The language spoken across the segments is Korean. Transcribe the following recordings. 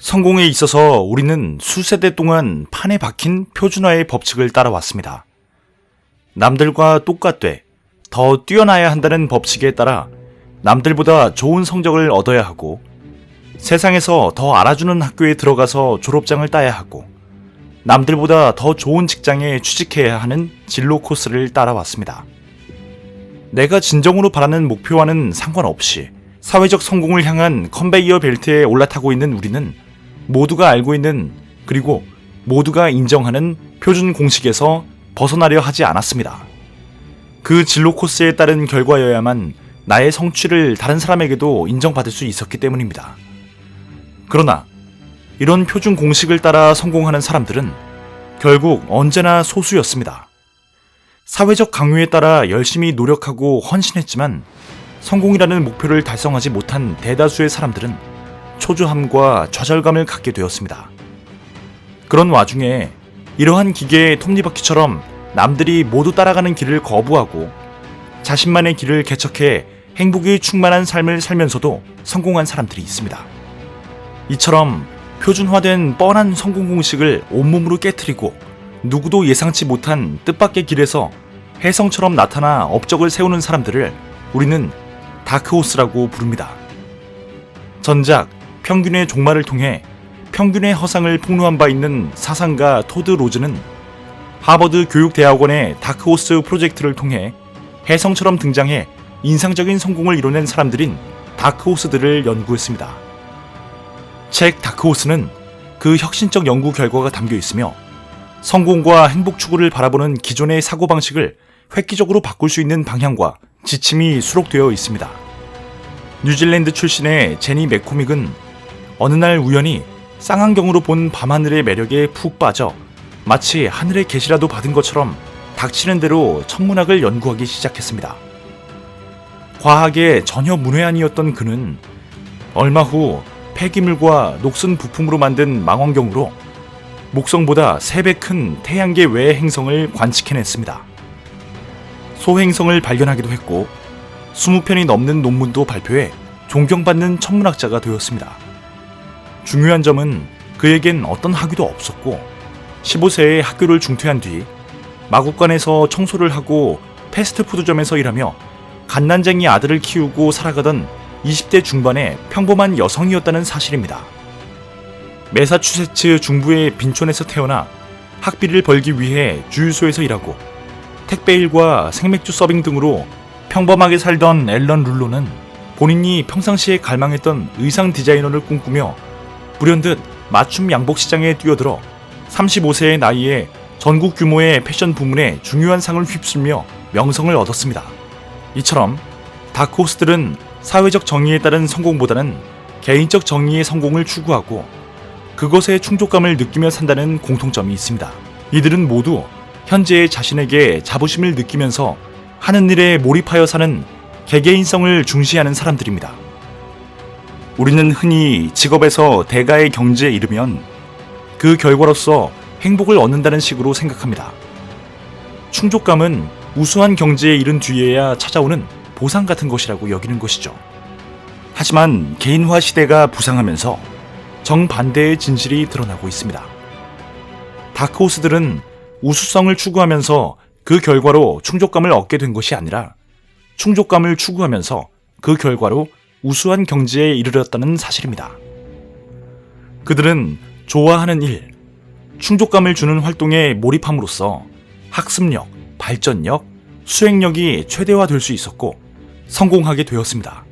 성공에 있어서 우리는 수세대 동안 판에 박힌 표준화의 법칙을 따라왔습니다. 남들과 똑같되 더 뛰어나야 한다는 법칙에 따라 남들보다 좋은 성적을 얻어야 하고 세상에서 더 알아주는 학교에 들어가서 졸업장을 따야 하고 남들보다 더 좋은 직장에 취직해야 하는 진로 코스를 따라왔습니다. 내가 진정으로 바라는 목표와는 상관없이 사회적 성공을 향한 컨베이어 벨트에 올라타고 있는 우리는 모두가 알고 있는 그리고 모두가 인정하는 표준 공식에서 벗어나려 하지 않았습니다. 그 진로 코스에 따른 결과여야만 나의 성취를 다른 사람에게도 인정받을 수 있었기 때문입니다. 그러나 이런 표준 공식을 따라 성공하는 사람들은 결국 언제나 소수였습니다. 사회적 강요에 따라 열심히 노력하고 헌신했지만 성공이라는 목표를 달성하지 못한 대다수의 사람들은 초조함과 좌절감을 갖게 되었습니다. 그런 와중에 이러한 기계의 톱니바퀴처럼 남들이 모두 따라가는 길을 거부하고 자신만의 길을 개척해 행복이 충만한 삶을 살면서도 성공한 사람들이 있습니다. 이처럼 표준화된 뻔한 성공 공식을 온몸으로 깨뜨리고 누구도 예상치 못한 뜻밖의 길에서 혜성처럼 나타나 업적을 세우는 사람들을 우리는 다크호스라고 부릅니다. 전작 평균의 종말을 통해 평균의 허상을 폭로한 바 있는 사상가 토드 로즈는 하버드 교육대학원의 다크호스 프로젝트를 통해 혜성처럼 등장해 인상적인 성공을 이뤄낸 사람들인 다크호스들을 연구했습니다. 책 다크호스는 그 혁신적 연구 결과가 담겨 있으며 성공과 행복 추구를 바라보는 기존의 사고방식을 획기적으로 바꿀 수 있는 방향과 지침이 수록되어 있습니다. 뉴질랜드 출신의 제니 맥코믹은 어느 날 우연히 쌍안경으로 본 밤하늘의 매력에 푹 빠져 마치 하늘의 계시라도 받은 것처럼 닥치는 대로 천문학을 연구하기 시작했습니다. 과학에 전혀 문외한이었던 그는 얼마 후 폐기물과 녹슨 부품으로 만든 망원경으로 목성보다 3배 큰 태양계 외의 행성을 관측해냈습니다. 소행성을 발견하기도 했고 20편이 넘는 논문도 발표해 존경받는 천문학자가 되었습니다. 중요한 점은 그에겐 어떤 학위도 없었고 15세에 학교를 중퇴한 뒤 마국간에서 청소를 하고 패스트푸드점에서 일하며 갓난쟁이 아들을 키우고 살아가던 20대 중반의 평범한 여성이었다는 사실입니다. 매사추세츠 중부의 빈촌에서 태어나 학비를 벌기 위해 주유소에서 일하고 택배 일과 생맥주 서빙 등으로 평범하게 살던 앨런 룰로는 본인이 평상시에 갈망했던 의상 디자이너를 꿈꾸며 불현듯 맞춤 양복 시장에 뛰어들어 35세의 나이에 전국 규모의 패션 부문에 중요한 상을 휩쓸며 명성을 얻었습니다. 이처럼 다크호스들은 사회적 정의에 따른 성공보다는 개인적 정의의 성공을 추구하고 그것에 충족감을 느끼며 산다는 공통점이 있습니다. 이들은 모두 현재의 자신에게 자부심을 느끼면서 하는 일에 몰입하여 사는 개개인성을 중시하는 사람들입니다. 우리는 흔히 직업에서 대가의 경지에 이르면 그 결과로서 행복을 얻는다는 식으로 생각합니다. 충족감은 우수한 경지에 이른 뒤에야 찾아오는 보상 같은 것이라고 여기는 것이죠. 하지만 개인화 시대가 부상하면서 정반대의 진실이 드러나고 있습니다. 다크호스들은 우수성을 추구하면서 그 결과로 충족감을 얻게 된 것이 아니라 충족감을 추구하면서 그 결과로 우수한 경지에 이르렀다는 사실입니다. 그들은 좋아하는 일, 충족감을 주는 활동에 몰입함으로써 학습력, 발전력, 수행력이 최대화될 수 있었고 성공하게 되었습니다.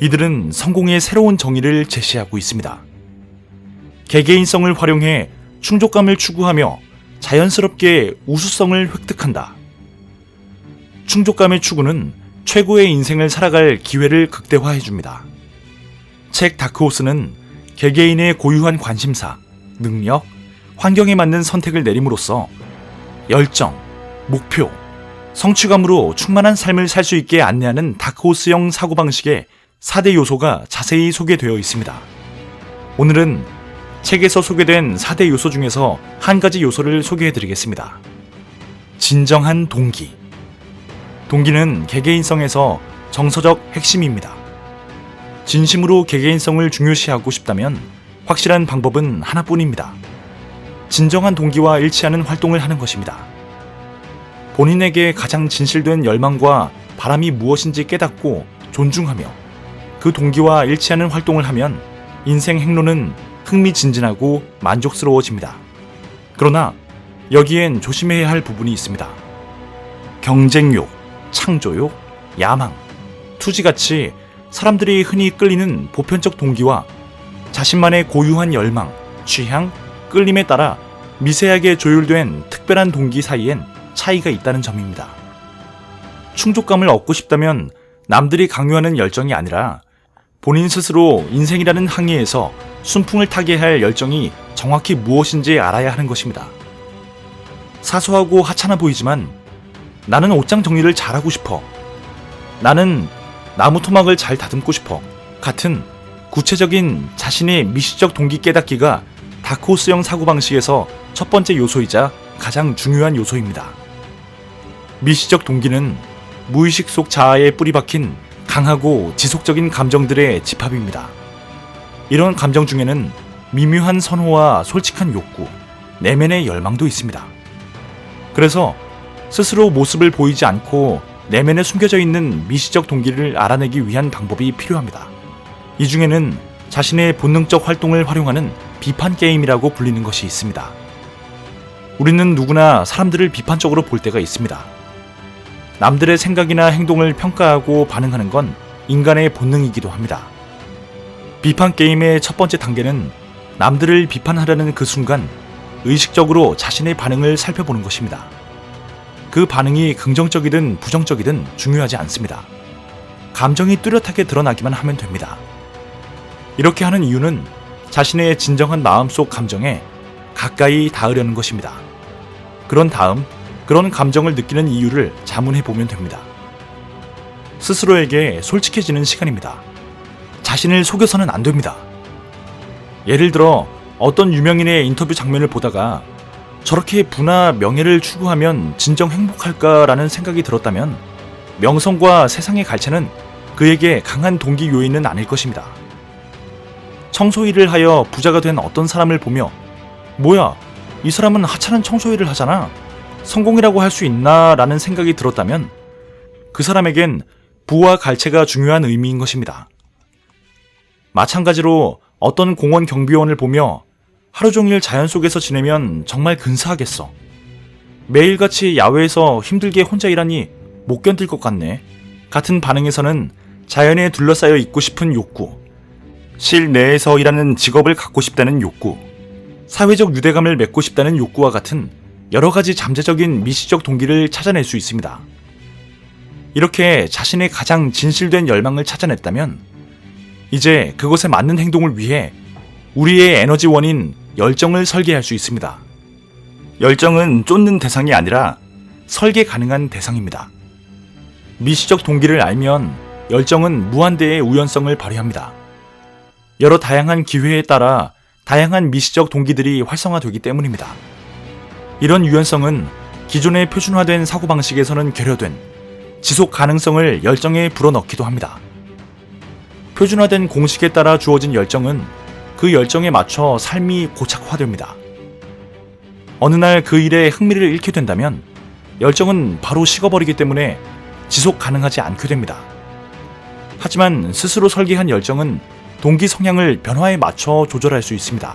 이들은 성공의 새로운 정의를 제시하고 있습니다. 개개인성을 활용해 충족감을 추구하며 자연스럽게 우수성을 획득한다. 충족감의 추구는 최고의 인생을 살아갈 기회를 극대화해 줍니다. 책 다크호스는 개개인의 고유한 관심사, 능력, 환경에 맞는 선택을 내림으로써 열정, 목표, 성취감으로 충만한 삶을 살 수 있게 안내하는 다크호스형 사고방식의 4대 요소가 자세히 소개되어 있습니다. 오늘은 책에서 소개된 4대 요소 중에서 한 가지 요소를 소개해 드리겠습니다. 진정한 동기. 동기는 개개인성에서 정서적 핵심입니다. 진심으로 개개인성을 중요시하고 싶다면 확실한 방법은 하나뿐입니다. 진정한 동기와 일치하는 활동을 하는 것입니다. 본인에게 가장 진실된 열망과 바람이 무엇인지 깨닫고 존중하며 그 동기와 일치하는 활동을 하면 인생 행로는 흥미진진하고 만족스러워집니다. 그러나 여기엔 조심해야 할 부분이 있습니다. 경쟁욕, 창조욕, 야망, 투지같이 사람들이 흔히 끌리는 보편적 동기와 자신만의 고유한 열망, 취향, 끌림에 따라 미세하게 조율된 특별한 동기 사이엔 차이가 있다는 점입니다. 충족감을 얻고 싶다면 남들이 강요하는 열정이 아니라 본인 스스로 인생이라는 항해에서 순풍을 타게 할 열정이 정확히 무엇인지 알아야 하는 것입니다. 사소하고 하찮아 보이지만 나는 옷장 정리를 잘하고 싶어. 나는 나무 토막을 잘 다듬고 싶어. 같은 구체적인 자신의 미시적 동기 깨닫기가 다크호스형 사고방식에서 첫 번째 요소이자 가장 중요한 요소입니다. 미시적 동기는 무의식 속 자아에 뿌리 박힌 강하고 지속적인 감정들의 집합입니다. 이런 감정 중에는 미묘한 선호와 솔직한 욕구, 내면의 열망도 있습니다. 그래서 스스로 모습을 보이지 않고 내면에 숨겨져 있는 미시적 동기를 알아내기 위한 방법이 필요합니다. 이 중에는 자신의 본능적 활동을 활용하는 비판 게임이라고 불리는 것이 있습니다. 우리는 누구나 사람들을 비판적으로 볼 때가 있습니다. 남들의 생각이나 행동을 평가하고 반응하는 건 인간의 본능이기도 합니다. 비판 게임의 첫 번째 단계는 남들을 비판하려는 그 순간 의식적으로 자신의 반응을 살펴보는 것입니다. 그 반응이 긍정적이든 부정적이든 중요하지 않습니다. 감정이 뚜렷하게 드러나기만 하면 됩니다. 이렇게 하는 이유는 자신의 진정한 마음속 감정에 가까이 닿으려는 것입니다. 그런 다음 그런 감정을 느끼는 이유를 자문해 보면 됩니다. 스스로에게 솔직해지는 시간입니다. 자신을 속여서는 안 됩니다. 예를 들어 어떤 유명인의 인터뷰 장면을 보다가 저렇게 부나 명예를 추구하면 진정 행복할까라는 생각이 들었다면 명성과 세상의 갈채는 그에게 강한 동기 요인은 아닐 것입니다. 청소 일을 하여 부자가 된 어떤 사람을 보며 뭐야 이 사람은 하찮은 청소 일을 하잖아 성공이라고 할 수 있나 라는 생각이 들었다면 그 사람에겐 부와 갈채가 중요한 의미인 것입니다. 마찬가지로 어떤 공원 경비원을 보며 하루 종일 자연 속에서 지내면 정말 근사하겠어. 매일같이 야외에서 힘들게 혼자 일하니 못 견딜 것 같네. 같은 반응에서는 자연에 둘러싸여 있고 싶은 욕구, 실내에서 일하는 직업을 갖고 싶다는 욕구, 사회적 유대감을 맺고 싶다는 욕구와 같은 여러 가지 잠재적인 미시적 동기를 찾아낼 수 있습니다. 이렇게 자신의 가장 진실된 열망을 찾아냈다면 이제 그것에 맞는 행동을 위해 우리의 에너지원인 열정을 설계할 수 있습니다. 열정은 쫓는 대상이 아니라 설계 가능한 대상입니다. 미시적 동기를 알면 열정은 무한대의 우연성을 발휘합니다. 여러 다양한 기회에 따라 다양한 미시적 동기들이 활성화되기 때문입니다. 이런 유연성은 기존의 표준화된 사고방식에서는 결여된 지속 가능성을 열정에 불어넣기도 합니다. 표준화된 공식에 따라 주어진 열정은 그 열정에 맞춰 삶이 고착화됩니다. 어느 날 그 일에 흥미를 잃게 된다면 열정은 바로 식어버리기 때문에 지속 가능하지 않게 됩니다. 하지만 스스로 설계한 열정은 동기 성향을 변화에 맞춰 조절할 수 있습니다.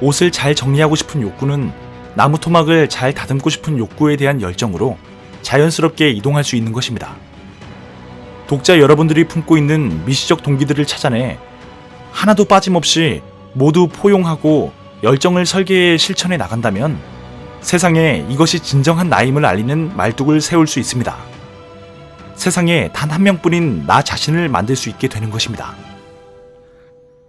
옷을 잘 정리하고 싶은 욕구는 나무 토막을 잘 다듬고 싶은 욕구에 대한 열정으로 자연스럽게 이동할 수 있는 것입니다. 독자 여러분들이 품고 있는 미시적 동기들을 찾아내 하나도 빠짐없이 모두 포용하고 열정을 설계해 실천해 나간다면 세상에 이것이 진정한 나임을 알리는 말뚝을 세울 수 있습니다. 세상에 단 한 명뿐인 나 자신을 만들 수 있게 되는 것입니다.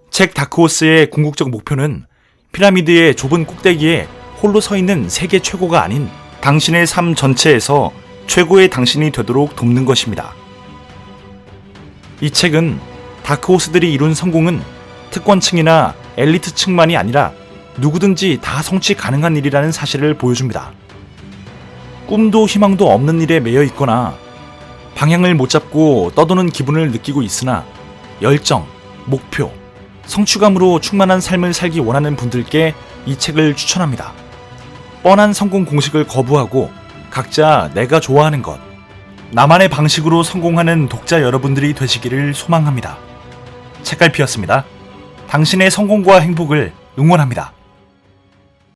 책 다크호스의 궁극적 목표는 피라미드의 좁은 꼭대기에 홀로 서 있는 세계 최고가 아닌 당신의 삶 전체에서 최고의 당신이 되도록 돕는 것입니다. 이 책은 다크호스들이 이룬 성공은 특권층이나 엘리트층만이 아니라 누구든지 다 성취 가능한 일이라는 사실을 보여줍니다. 꿈도 희망도 없는 일에 매여 있거나 방향을 못 잡고 떠도는 기분을 느끼고 있으나 열정, 목표, 성취감으로 충만한 삶을 살기 원하는 분들께 이 책을 추천합니다. 뻔한 성공 공식을 거부하고 각자 내가 좋아하는 것, 나만의 방식으로 성공하는 독자 여러분들이 되시기를 소망합니다. 책갈피였습니다. 당신의 성공과 행복을 응원합니다.